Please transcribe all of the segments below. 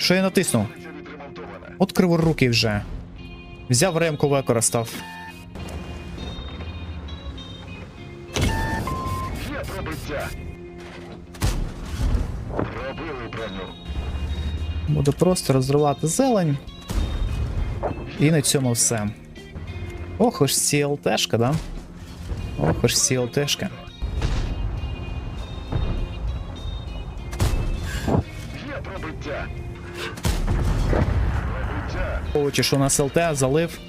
Що я натиснув? От криворукий вже. Взяв ремку, використав. Є пробиття. Буду просто розривати зелень. І на цьому все. Ох уж ці ЛТшка, да? Ох уж ці ЛТшка. Є пробиття. Пробиття. Овочі, що у нас ЛТ, залив.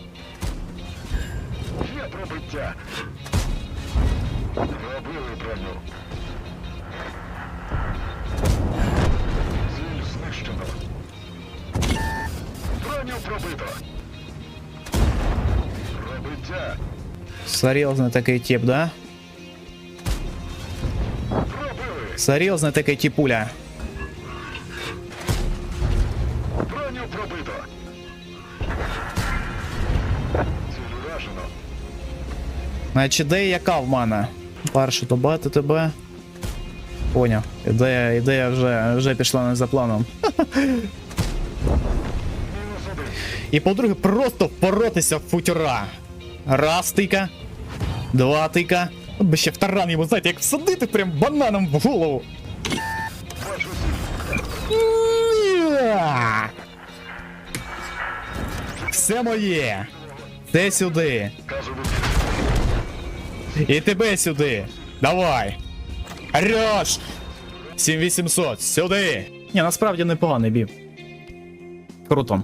Є пробиття. Пробили броню. Ціль знищено. Броню пробито. Пробиття. Серйозний такий тип, да? Пробили. Серйозний такий типуля. Броню пробито. Ціль уражено. Значить, ідея яка в мене? Перше добити тебе. Поняв. Ідея, ідея вже, вже пішла не за планом. І по-друге, просто впоротися в футюра. Раз тика, два тика. От би ще в таран йому, знаєте, як всадити прям бананом в голову. Все моє. Те сюди. І тебе сюди. Давай. Ореш! 7800, сюди. Ні, насправді непоганий бів. Круто.